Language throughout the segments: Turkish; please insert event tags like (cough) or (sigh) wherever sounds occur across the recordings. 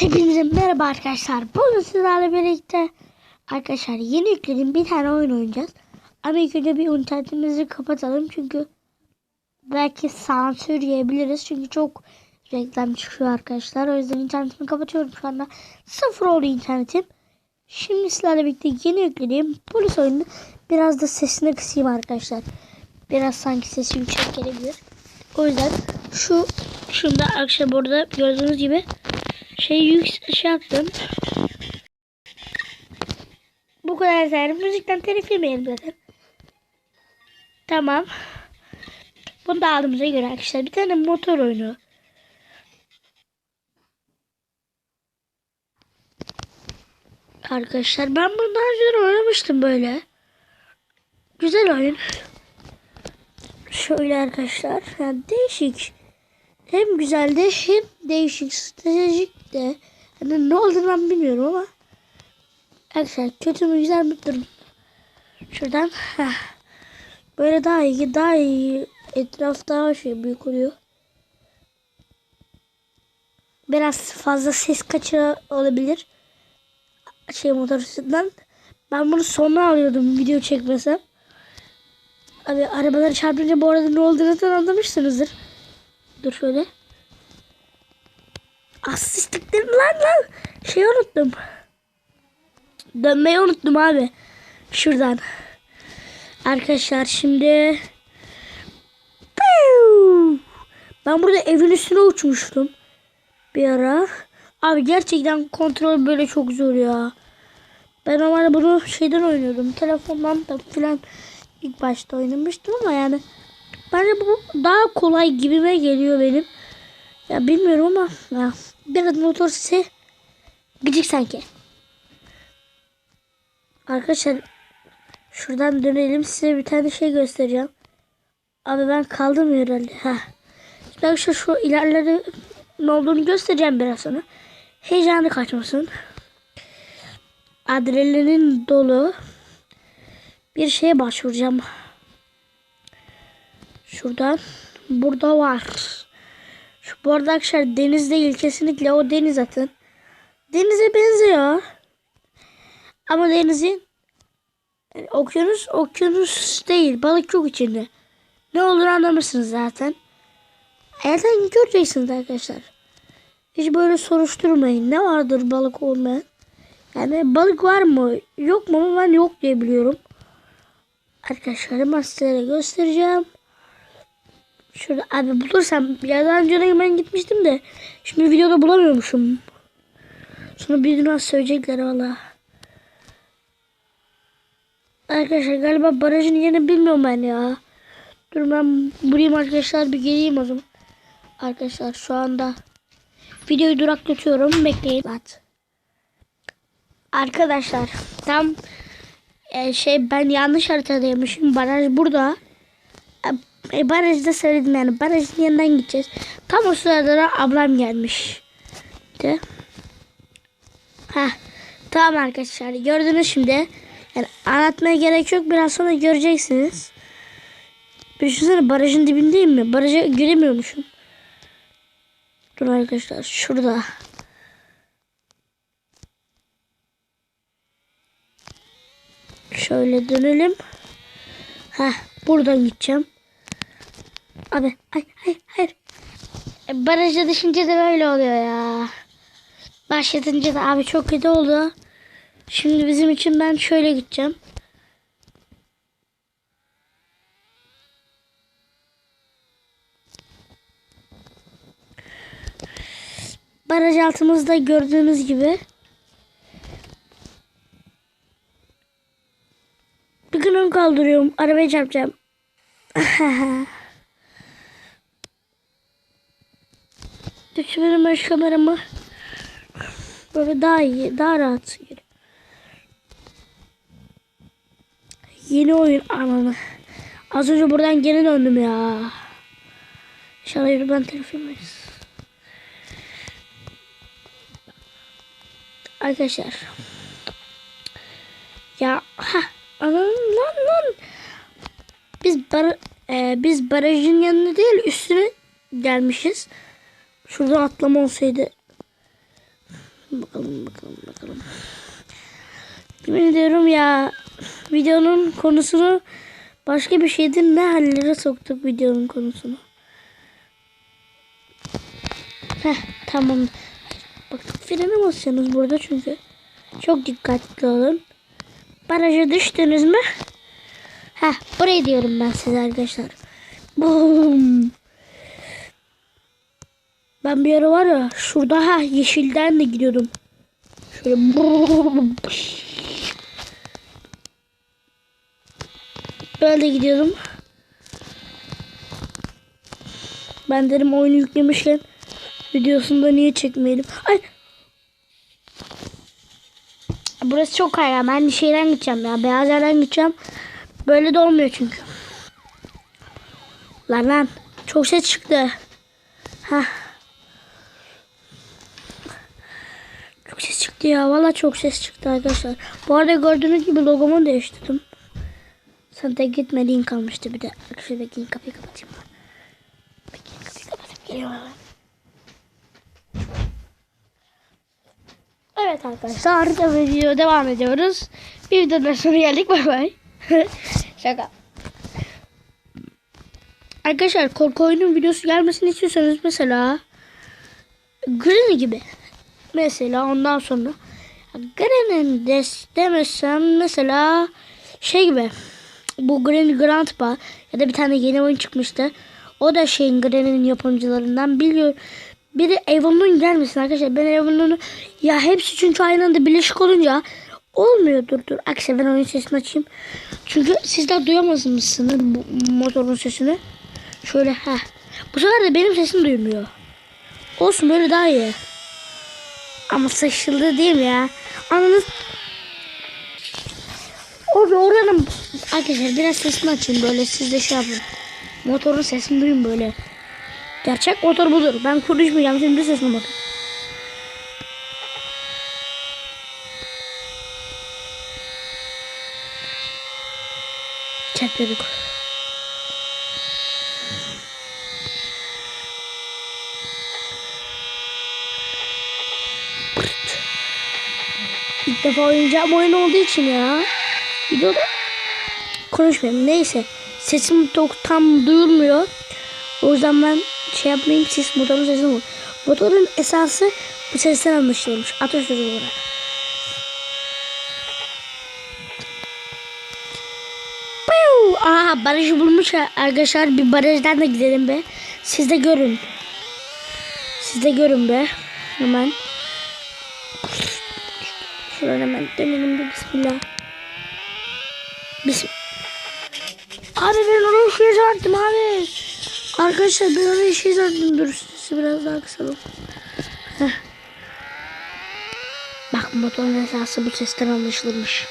Hepinize merhaba arkadaşlar. Bugün sizlerle birlikte arkadaşlar yeni yükledim bir tane oyun oynayacağız. Ama ilk önce bir internetimizi kapatalım çünkü belki sansür yiyebiliriz çünkü çok reklam çıkıyor arkadaşlar. O yüzden internetimi kapatıyorum şu anda. Sıfır oldu internetim. Şimdi sizlerle birlikte yeni yüklediğim polis oyunu biraz da sesini kısayım arkadaşlar. Biraz sanki sesi yüksek gelebilir. O yüzden şu şunda arkadaşlar burada gördüğünüz gibi şey yük şey yaptım. Bu kadar yeter. Müzikten telif yemeyelim zaten. Tamam. Bunu da aldığımıza göre arkadaşlar bir tane motor oyunu. Arkadaşlar ben bunu daha önce oynamıştım böyle. Güzel oyun. Şöyle arkadaşlar. Yani değişik. Hem güzeldi hem değişik. Stratejik de. Yani ne olduğunu ben bilmiyorum ama. Arkadaşlar kötü mü güzel mi durum. Şuradan. Heh. Böyle daha iyi. Daha iyi. Etraf daha şey büyük oluyor. Biraz fazla ses kaçırı olabilir. Şey motorundan. Ben bunu sonuna alıyordum video çekmesem. Abi arabaları çarpınca bu arada ne olduğunu anlamışsınızdır. Dur şöyle. Asistliklerim lan lan. Şey unuttum. Dönmeyi unuttum abi. Şuradan. Arkadaşlar şimdi. Ben burada evin üstüne uçmuştum. Bir ara. Abi gerçekten kontrol böyle çok zor ya. Ben normalde bunu şeyden oynuyordum. Telefondan da filan ilk başta oynamıştım ama yani bence bu daha kolay gibime geliyor benim. Ya bilmiyorum ama ya, biraz motor sesi gıcık sanki. Arkadaşlar şuradan dönelim size bir tane şey göstereceğim. Abi ben kaldım herhalde. Ha. Arkadaşlar şu ilerleri ne olduğunu göstereceğim biraz sonra. Heyecanı kaçmasın. Adrenalin dolu bir şeye başvuracağım. Şuradan. Burada var. Şu bu arkadaşlar deniz değil kesinlikle o deniz zaten. Denize benziyor. Ama denizin yani okyanus okyanus değil. Balık çok içinde. Ne olur anlamışsınız zaten. Zaten göreceksiniz arkadaşlar. Hiç böyle soruşturmayın. Ne vardır balık olmayan? Yani balık var mı? Yok mu? Ben yok diye biliyorum. Arkadaşlar hemen sizlere göstereceğim. Şurada abi bulursam ya daha önce ben gitmiştim de şimdi videoda bulamıyormuşum. Sonra bir gün söyleyecekler valla. Arkadaşlar galiba barajın yerini bilmiyorum ben ya. Dur ben burayım arkadaşlar bir geleyim o zaman. Arkadaşlar şu anda videoyu duraklatıyorum. Bekleyin. At. Arkadaşlar tam e, şey ben yanlış haritadaymışım. Baraj burada. E, barajda söyledim yani. Barajın yanından gideceğiz. Tam o sırada da ablam gelmiş. De. Ha. Tamam arkadaşlar. Gördünüz şimdi. Yani anlatmaya gerek yok. Biraz sonra göreceksiniz. Düşünsene barajın dibindeyim mi? Baraja giremiyormuşum. Dur arkadaşlar. Şurada. Şöyle dönelim. Ha, buradan gideceğim. Abi, ay, ay, hayır. E, barajda düşünce de böyle oluyor ya. Başlatınca da abi çok kötü oldu. Şimdi bizim için ben şöyle gideceğim. Baraj altımızda gördüğünüz gibi. Bir gün kaldırıyorum. Arabaya çarpacağım. (laughs) Düşmedim ben şu kameramı. Böyle daha iyi, daha rahat. Yeni oyun ananı. Az önce buradan geri döndüm ya. İnşallah yürüben telefonuyuz. Arkadaşlar. Ya ha Aman lan lan. Biz bar e, biz barajın yanına değil üstüne gelmişiz. Şurada atlama olsaydı. Bakalım bakalım bakalım. Yemin ediyorum ya videonun konusunu başka bir şeydi ne hallere soktuk videonun konusunu. Heh tamam. Bak frene basacaksınız burada çünkü. Çok dikkatli olun. Baraja düştünüz mü? Heh burayı diyorum ben size arkadaşlar. Boom. Ben bir ara var ya şurada ha yeşilden de gidiyordum. Şöyle. Böyle gidiyordum. Ben dedim oyunu yüklemişken videosunda niye çekmeyelim. Ay. Burası çok kaygan. Ben şeyden gideceğim ya. Beyaz yerden gideceğim. Böyle de olmuyor çünkü. Lan lan. Çok ses çıktı. Hah. Çok ses çıktı ya. Valla çok ses çıktı arkadaşlar. Bu arada gördüğünüz gibi logomu değiştirdim. Sen tek gitmediğin kalmıştı bir de. Şöyle bekleyin kapıyı kapatayım. Bekleyin kapıyı kapatıp geliyorum. Evet arkadaşlar video devam ediyoruz. Bir videodan sonra geldik bay bay. (laughs) Şaka. Arkadaşlar korku oyunun videosu gelmesini istiyorsanız mesela Granny gibi. Mesela ondan sonra Granny des demesem mesela şey gibi bu Granny Grandpa ya da bir tane yeni oyun çıkmıştı. O da şeyin Granny'nin yapımcılarından biliyor. Biri Avon'un gelmesin arkadaşlar. Ben Avon'unu ya hepsi çünkü aynı anda birleşik olunca olmuyor. Dur. Akse ben oyun sesini açayım. Çünkü sizler duyamazsınız bu motorun sesini. Şöyle ha. Bu sefer de benim sesim duyulmuyor. Olsun böyle daha iyi. Ama sıçıldı değil mi ya? Anladın? Orada oranın arkadaşlar biraz sesini açın böyle siz de şey yapın. Motorun sesini duyun böyle. Gerçek motor budur. Ben konuşmayacağım şimdi sesine bakın. Çekledik. İlk defa oynayacağım oyun olduğu için ya. Videoda konuşmayayım. Neyse. Sesim çok tam duyulmuyor. O yüzden ben şey yapmayayım. Siz motorun sesini bulun. Motorun esası bu sesten anlaşılmış. Atasözü olarak. Aha barajı bulmuş arkadaşlar. Bir barajdan da gidelim be. Siz de görün. Siz de görün be. Hemen. Şuradan hemen dönelim bir bismillah. Bismillah. Abi ben onu şey zannettim abi. Arkadaşlar ben onu şey zannettim. Dur sesi biraz daha kısalım. Heh. Bak motorun esası bu sesten anlaşılmış.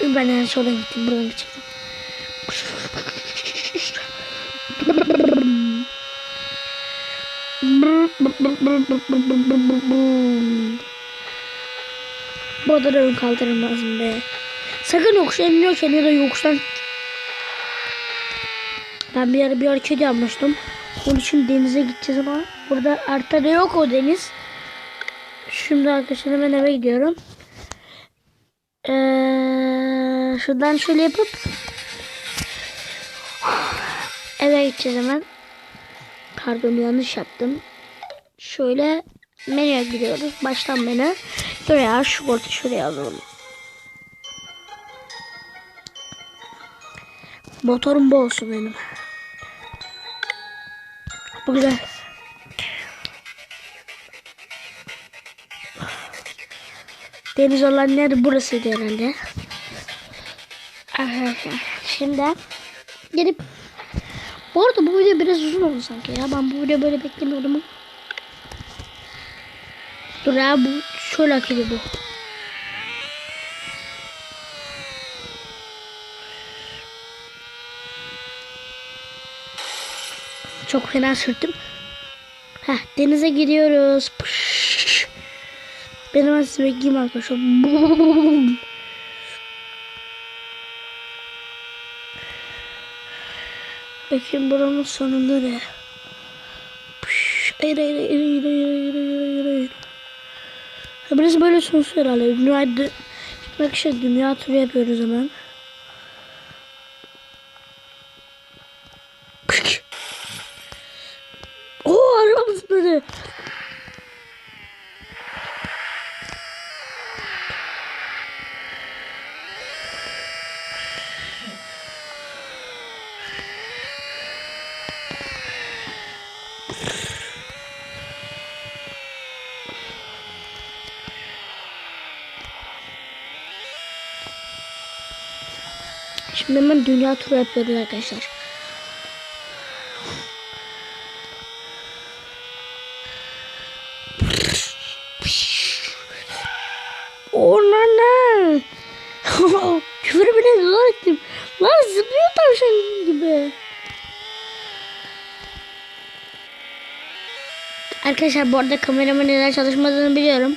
Ben en sona gittim. Buradan geçecektim. (laughs) Bu da ön kaldırılmaz be. Sakın yokuşa iniyorken ya da yokuştan ben bir ara bir hareket yapmıştım. Onun için denize gideceğiz ama burada haritada yok o deniz. Şimdi arkadaşlar hemen eve gidiyorum. Ee, şuradan şöyle yapıp eve gideceğiz hemen. Pardon yanlış yaptım. Şöyle menüye gidiyoruz. Baştan menü. Şuraya şu bortu şuraya alalım. Motorum bu olsun benim. Bu güzel. Deniz olan yer burasıydı herhalde. Şimdi gelip bu arada bu video biraz uzun oldu sanki ya. Ben bu video böyle beklemiyordum. Dur ya bu şöyle akıllı bu. Çok fena sürttüm. Heh, denize gidiyoruz. Pış. Ben hemen size bekleyeyim arkadaşlar. Boom. Bakayım buranın sonu nereye? Pış. Hayır hayır hayır hayır hayır hayır hayır hayır. Burası böyle sonsuz herhalde. Dünya, arkadaşlar dünya turu yapıyoruz hemen. Şimdi hemen dünya turu yapıyoruz arkadaşlar. Ormana. (laughs) Küfür bile zor ettim. Lan zıplıyor tavşan gibi. Arkadaşlar bu arada kameramın neden çalışmadığını biliyorum.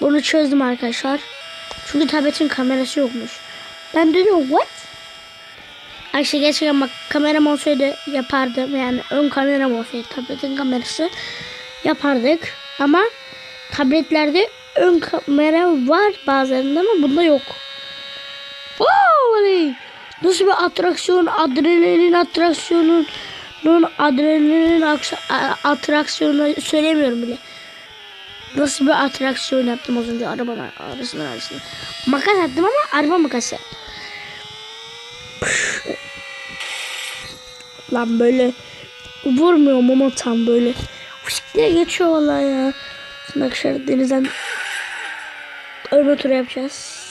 Bunu çözdüm arkadaşlar. Çünkü tabletin kamerası yokmuş. Ben dedim what? Ayşe gerçekten bak kameram olsaydı yapardım. Yani ön kameram olsaydı tabletin kamerası yapardık. Ama tabletlerde ön kamera var bazılarında ama bunda yok. Wow! Nasıl bir atraksiyon, adrenalin atraksiyonun adrenalin atraksiyonu söylemiyorum bile. Nasıl bir atraksiyon yaptım az önce arabanın arasından arasında. Makas attım ama araba makası. Lan böyle vurmuyorum ama tam böyle. Fışk diye geçiyor vallahi ya. Arkadaşlar denizden ölme turu yapacağız.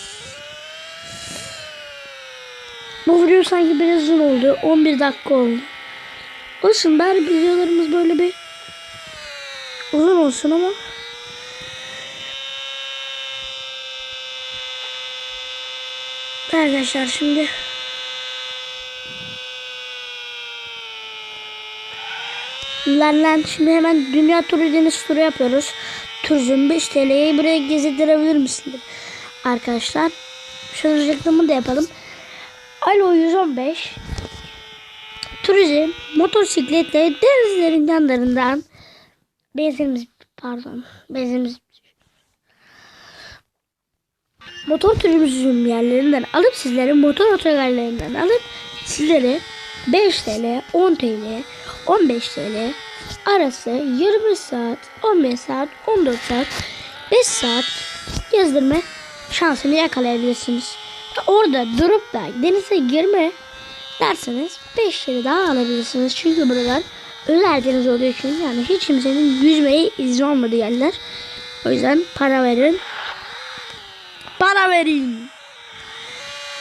Bu video sanki biraz uzun oldu. 11 dakika oldu. Olsun bari videolarımız böyle bir uzun olsun ama Arkadaşlar şimdi Lan lan şimdi hemen dünya turu deniz turu yapıyoruz. Turizm 5 TL'yi buraya gezdirebilir misiniz? Arkadaşlar şöyle reklamı da yapalım. Alo 115 Turizm motosikletle denizlerin yanlarından benzinimiz pardon benzinimiz motor turizm yerlerinden alıp sizlere motor otogarlarından alıp sizlere 5 TL, 10 TL, 15 TL arası 20 saat, 15 saat, 14 saat, 5 saat gezdirme şansını yakalayabilirsiniz. Orada durup da denize girme derseniz 5 TL daha alabilirsiniz. Çünkü buralar özel deniz olduğu için yani hiç kimsenin yüzmeye izni olmadığı yerler. O yüzden para verin. Para verin.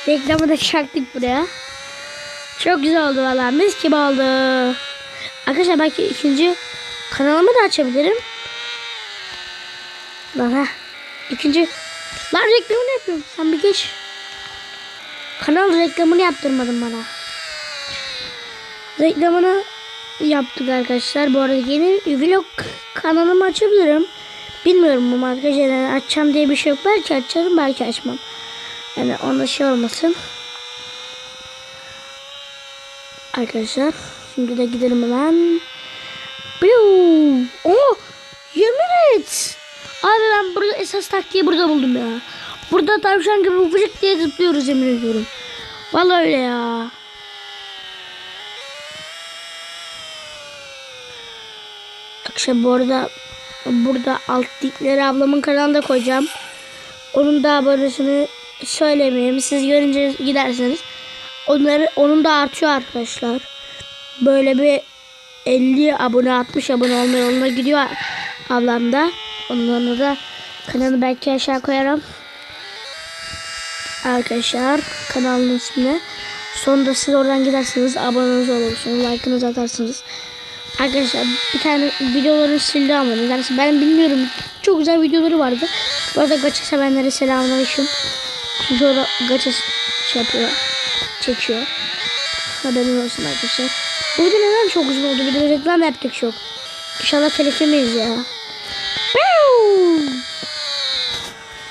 Reklamı da çaktık buraya. Çok güzel oldu valla. Mis gibi oldu. Arkadaşlar belki ikinci kanalımı da açabilirim. Lan ha. İkinci. Lan reklamını yapıyorum. Sen bir geç. Kanal reklamını yaptırmadın bana. Reklamını yaptık arkadaşlar. Bu arada yeni vlog kanalımı açabilirim. Bilmiyorum ama arkadaşlar yani açacağım diye bir şey yok. Belki açarım belki açmam. Yani onda şey olmasın. Arkadaşlar şimdi de gidelim hemen. Biu. Oh yemin et. Abi ben burada esas taktiği burada buldum ya. Burada tavşan gibi ufacık diye zıplıyoruz yemin ediyorum. Vallahi öyle ya. Akşam bu arada burada alt dikleri ablamın kanalında koyacağım. Onun da abonesini söylemeyeyim. Siz görünce giderseniz. Onları, onun da artıyor arkadaşlar. Böyle bir 50 abone 60 abone olma yoluna gidiyor ablam da. Ondan da kanalı belki aşağı koyarım. Arkadaşlar kanalın ismini. Sonunda siz oradan gidersiniz. Aboneniz olursunuz. Like'ınızı atarsınız. Arkadaşlar bir tane videoları sildi ama nedense ben bilmiyorum. Çok güzel videoları vardı. Bu arada gacha sevenlere selamünaleyküm. Çünkü orada gacha şey yapıyor. Çekiyor. Haberin olsun arkadaşlar. Bu video neden çok uzun oldu? Bir de reklam yaptık çok. İnşallah telif ya.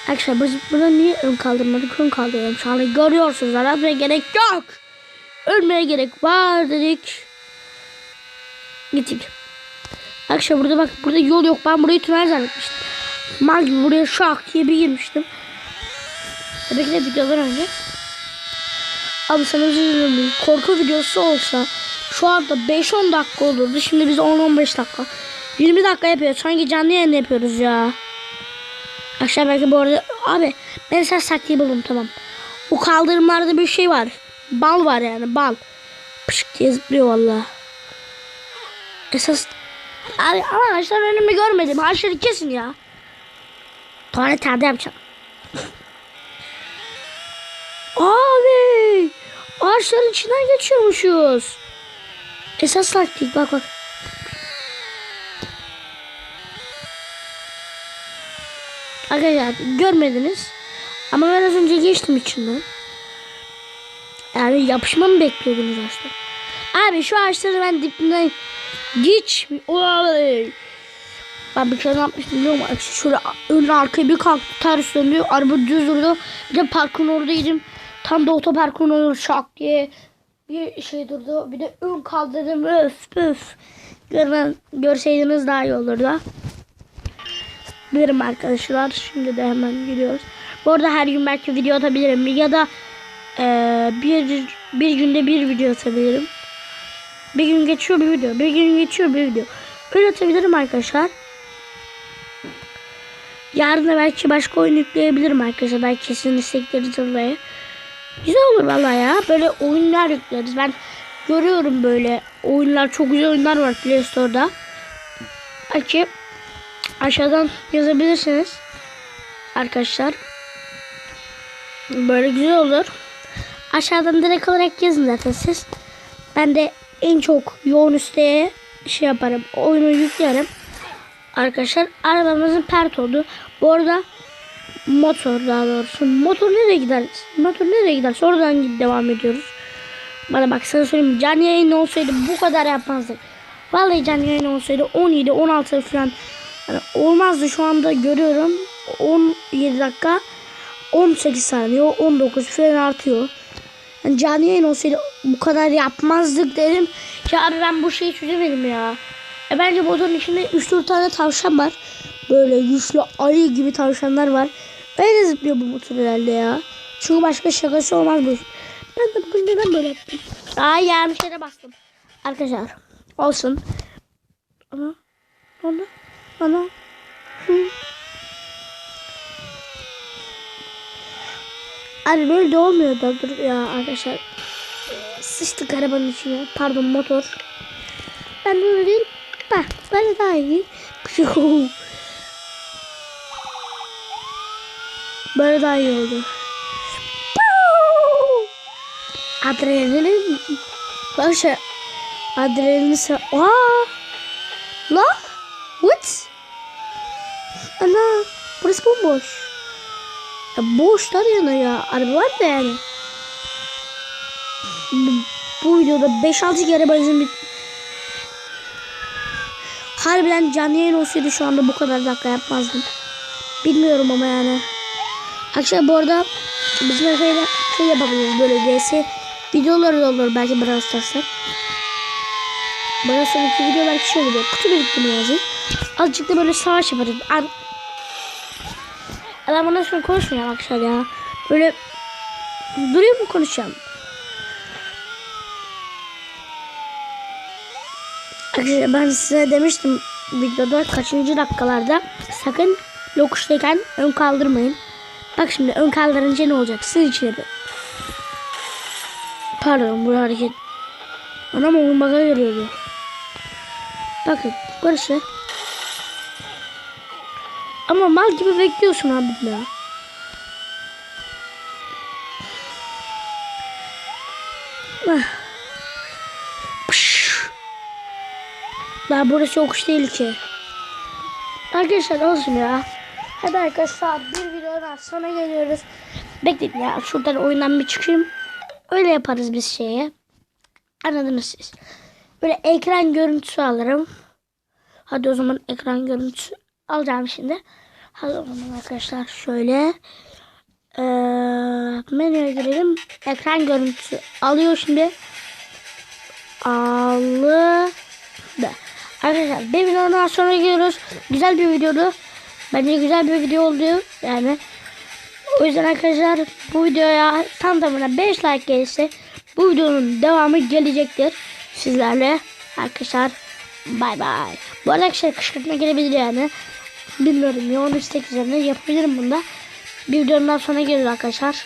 Arkadaşlar biz burada niye ön kaldırmadık? Ön kaldırıyorum. Şu anda görüyorsunuz. Aramaya gerek yok. Ölmeye gerek var dedik. Gittik. Arkadaşlar burada bak burada yol yok. Ben burayı tünel zannetmiştim. Mal gibi buraya şak diye bir girmiştim. Tabii ki de videodan önce. Abi sana özür dilerim. Korku videosu olsa şu anda 5-10 dakika olurdu. Şimdi biz 10-15 dakika. 20 dakika yapıyoruz. Sanki canlı yayın yapıyoruz ya. Akşam belki bu arada abi ben sen saklayı buldum tamam. O kaldırımlarda bir şey var. Bal var yani bal. Pışık diye zıplıyor valla. Esas abi ama ağaçlar önümü görmedim. Ağaçları kesin ya. Tuvalet nerede yapacağım? (laughs) Abi ağaçların içinden geçiyormuşuz. Esas taktik bak bak. Arkadaşlar görmediniz. Ama ben az önce geçtim içinden. Yani yapışmamı bekliyordunuz ağaçlar. Abi şu ağaçları ben dibinden geç. Olay. Ben bir kere ne yapmıştım biliyor musun? Şöyle ön arkaya bir kalktı ters döndü. Araba düz durdu. Bir de parkın oradaydım. Tam da otoparkın orada şak diye bir şey durdu. Bir de ön kaldırdım. Öf öf. Görmen, görseydiniz daha iyi olurdu. Bilirim arkadaşlar. Şimdi de hemen gidiyoruz. Bu arada her gün belki video atabilirim. Ya da eee, bir, bir günde bir video atabilirim. Bir gün geçiyor bir video. Bir gün geçiyor bir video. Öyle atabilirim arkadaşlar. Yarın da belki başka oyun yükleyebilirim arkadaşlar. Belki kesin istekleri dolayı. Güzel olur vallahi ya. Böyle oyunlar yükleriz. Ben görüyorum böyle oyunlar. Çok güzel oyunlar var Play Store'da. Belki aşağıdan yazabilirsiniz. Arkadaşlar. Böyle güzel olur. Aşağıdan direkt olarak yazın zaten siz. Ben de en çok yoğun isteğe şey yaparım. Oyunu yüklerim. Arkadaşlar arabamızın pert oldu. Bu arada motor daha doğrusu. Motor nereye gider? Motor nereye gider? Oradan devam ediyoruz. Bana bak sana söyleyeyim. Canlı yayın olsaydı bu kadar yapmazdık. Vallahi canlı yayın olsaydı 17 16 falan yani olmazdı şu anda görüyorum. 17 dakika 18 saniye 19 falan artıyor. Yani canlı yayın olsaydı bu kadar yapmazdık dedim. Ya abi ben bu şeyi çözemedim ya. E bence motorun içinde 3-4 tane tavşan var. Böyle güçlü ayı gibi tavşanlar var. Böyle zıplıyor bu motor herhalde ya. Çünkü başka şakası olmaz bu. Ben de bugün neden böyle yaptım? Aa yanlış yere bastım. Arkadaşlar olsun. Ana. Ana. Ana. Hı. Abi böyle de olmuyor da dur ya arkadaşlar. Sıçtık arabanın içine. Pardon motor. Ben de öyle değil. Bak böyle daha iyi. (laughs) Böyle daha iyi oldu. Adrenalin. Bak şey. Adrenalin. Aa! La? What? Ana. Burası bomboş. Ya boşlar yana ya. Araba var da yani. Bu, bu videoda 5-6 kere benzin bit. Harbiden canlı yayın olsaydı şu anda bu kadar dakika yapmazdım. Bilmiyorum ama yani. Akşam bu arada bizim efeyle şey yapabiliriz böyle DS videoları da olur belki Brawl Stars'ta. Brawl Stars'taki video belki şey olur. Kutu biriktirme yazayım. Azıcık da böyle savaş yaparız. An Adam bana şunu konuşmuyor arkadaşlar ya. Böyle duruyor mu konuşacağım? Arkadaşlar ben size demiştim videoda kaçıncı dakikalarda sakın yokuştayken ön kaldırmayın. Bak şimdi ön kaldırınca ne olacak? Sizin için yapıyorum. Pardon bu hareket. Anam oğlum baka görüyordu. Bakın burası. Ama mal gibi bekliyorsun abi ya. Ah. Daha burası yokuş değil ki. Arkadaşlar olsun ya. Hadi arkadaşlar bir videodan sonra geliyoruz. Bekleyin ya şuradan oyundan bir çıkayım. Öyle yaparız biz şeye. Anladınız siz. Böyle ekran görüntüsü alırım. Hadi o zaman ekran görüntüsü alacağım şimdi. Hadi o zaman arkadaşlar şöyle. Ee, menüye girelim. Ekran görüntüsü alıyor şimdi. Aldı. Arkadaşlar bir videodan sonra geliyoruz. Güzel bir videodu. Bence güzel bir video oldu yani. O yüzden arkadaşlar bu videoya tam tamına 5 like gelirse bu videonun devamı gelecektir. Sizlerle arkadaşlar bay bay. Bu arada arkadaşlar kışkırtma gelebilir yani. Bilmiyorum yoğun istek üzerine yapabilirim bunda. Bir videonun daha sonra gelir arkadaşlar.